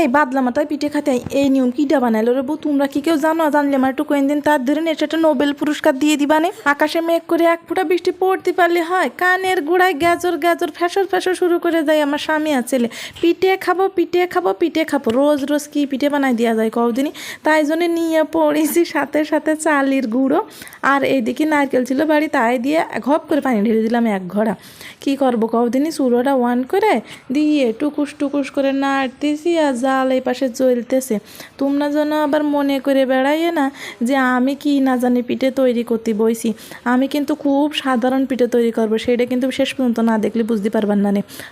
এই বাদলা মাথায় পিঠে খাতে এই নিয়ম কিটা বানাইলো রে বউ? তোমরা কি কেউ জানো? জানলে আমার একটু দিন। তার ধরে এটা একটা নোবেল পুরস্কার দিয়ে দিবানে আকাশে মেঘ করে এক ফোঁটা বৃষ্টি পড়তে পারলে হয়। কানের গোড়ায় গ্যাজর গ্যাজর ফ্যাসর ফ্যাসর শুরু করে যায় আমার স্বামী আর ছেলে। পিঠে খাব পিঠে খাব পিঠে খাব। রোজ রোজ কি পিঠে বানাই দেওয়া যায় কদিনই তাই জন্য নিয়ে পড়েছি সাথে সাথে চালির গুঁড়ো। আর এইদিকে নারকেল ছিল বাড়ি, তাই দিয়ে ঘপ করে পানি ঢেলে দিলাম এক ঘোড়া। কি করব কদিনই চুরোটা ওয়ান করে দিয়ে টুকুস টুকুস করে নাড়তেছি আর জাল এই পাশে জ্বলতেছে। তোমরা যেন আবার মনে করে বেড়াইয়ে না যে আমি কি না জানি পিঠে তৈরি করতে বইছি। আমি কিন্তু খুব সাধারণ পিঠে তৈরি করব, সেটা কিন্তু শেষ পর্যন্ত না দেখলে বুঝতে পারবেন না।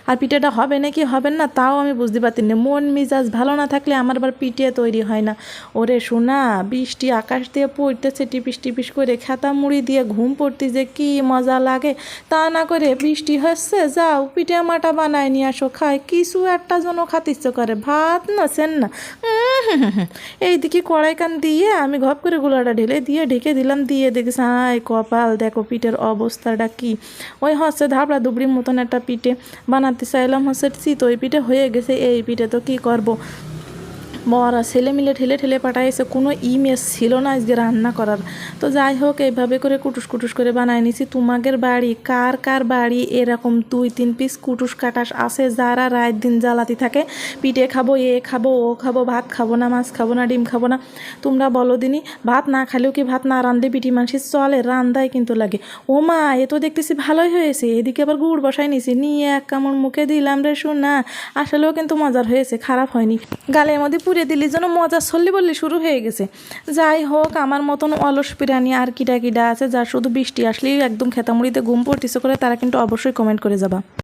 আর পিঠেটা হবে নাকি হবে না তাও আমি বুঝতে পারতি না। মন মিজাজ ভালো না থাকলে আমার আবার পিঠে তৈরি হয় না। ওরে শোনা বৃষ্টি আকাশ দিয়ে পড়তেছে, টিপিস টিপিস করে খেতা মুড়ি দিয়ে ঘুম পড়তে যে কি মজা লাগে। তা না করে বৃষ্টি হচ্ছে, যাও পিঠে মাটা বানায় নিয়ে আসো, খায়। কিছু একটা যেন খাতে ইচ্ছে করে, ভাত না, সেন না। এইদিকে কড়াইকান দিয়ে আমি ঘপ করে গুলাটা ঢেলে দিয়ে ঢেকে দিলাম, দিয়ে দেখি হাই কপাল, দেখো পিঠের অবস্থাটা কি। ওই হসে ধাপড়া দুবড়ির মতন একটা পিঠে বানাতে চাইলাম হচ্ছে ওই পিঠে হয়ে গেছে, এই পিঠে তো কি করব? মরা ছেলে মিলে ঠেলে ঠেলে পাঠাইছে, কোনো ইমেজ ছিল না আজকে রান্না করার। তো যাই হোক, এইভাবে করে কুটুস কুটুস করে বানাই নিছি। তোমাদের বাড়ি কার কার বাড়ি এরকম দুই তিন পিস কুটুস কাটাস আছে? যারা রাত দিন জ্বালাতি থাকে, পিঠে খাব, এ খাব, ও খাব, ভাত খাব না, মাছ খাব না, ডিম খাব না। তোমরা বলো দিনই ভাত না খালেও কি ভাত না রান্ধলে পিঠি মাংসের চলে? রান্দাই কিন্তু লাগে। ও মা, এ তো দেখতেছি ভালোই হয়েছে। এদিকে আবার গুড় বসাই নিছি। নিয়ে এক কামড় মুখে দিলাম রে শোনা আসলেও কিন্তু মজার হয়েছে, খারাপ হয়নি। গালের মধ্যে পুড়ে দিলি, যেন মজা সল্লি বললি শুরু হয়ে গেছে। যাই হোক, আমার মতন অলস প্রাণী আর কিটা কিটা আছে যার শুধু বৃষ্টি আসলেই একদম খেতামুড়িতে ঘুম পড়তিছে করে, তারা কিন্তু অবশ্যই কমেন্ট করে যাবা।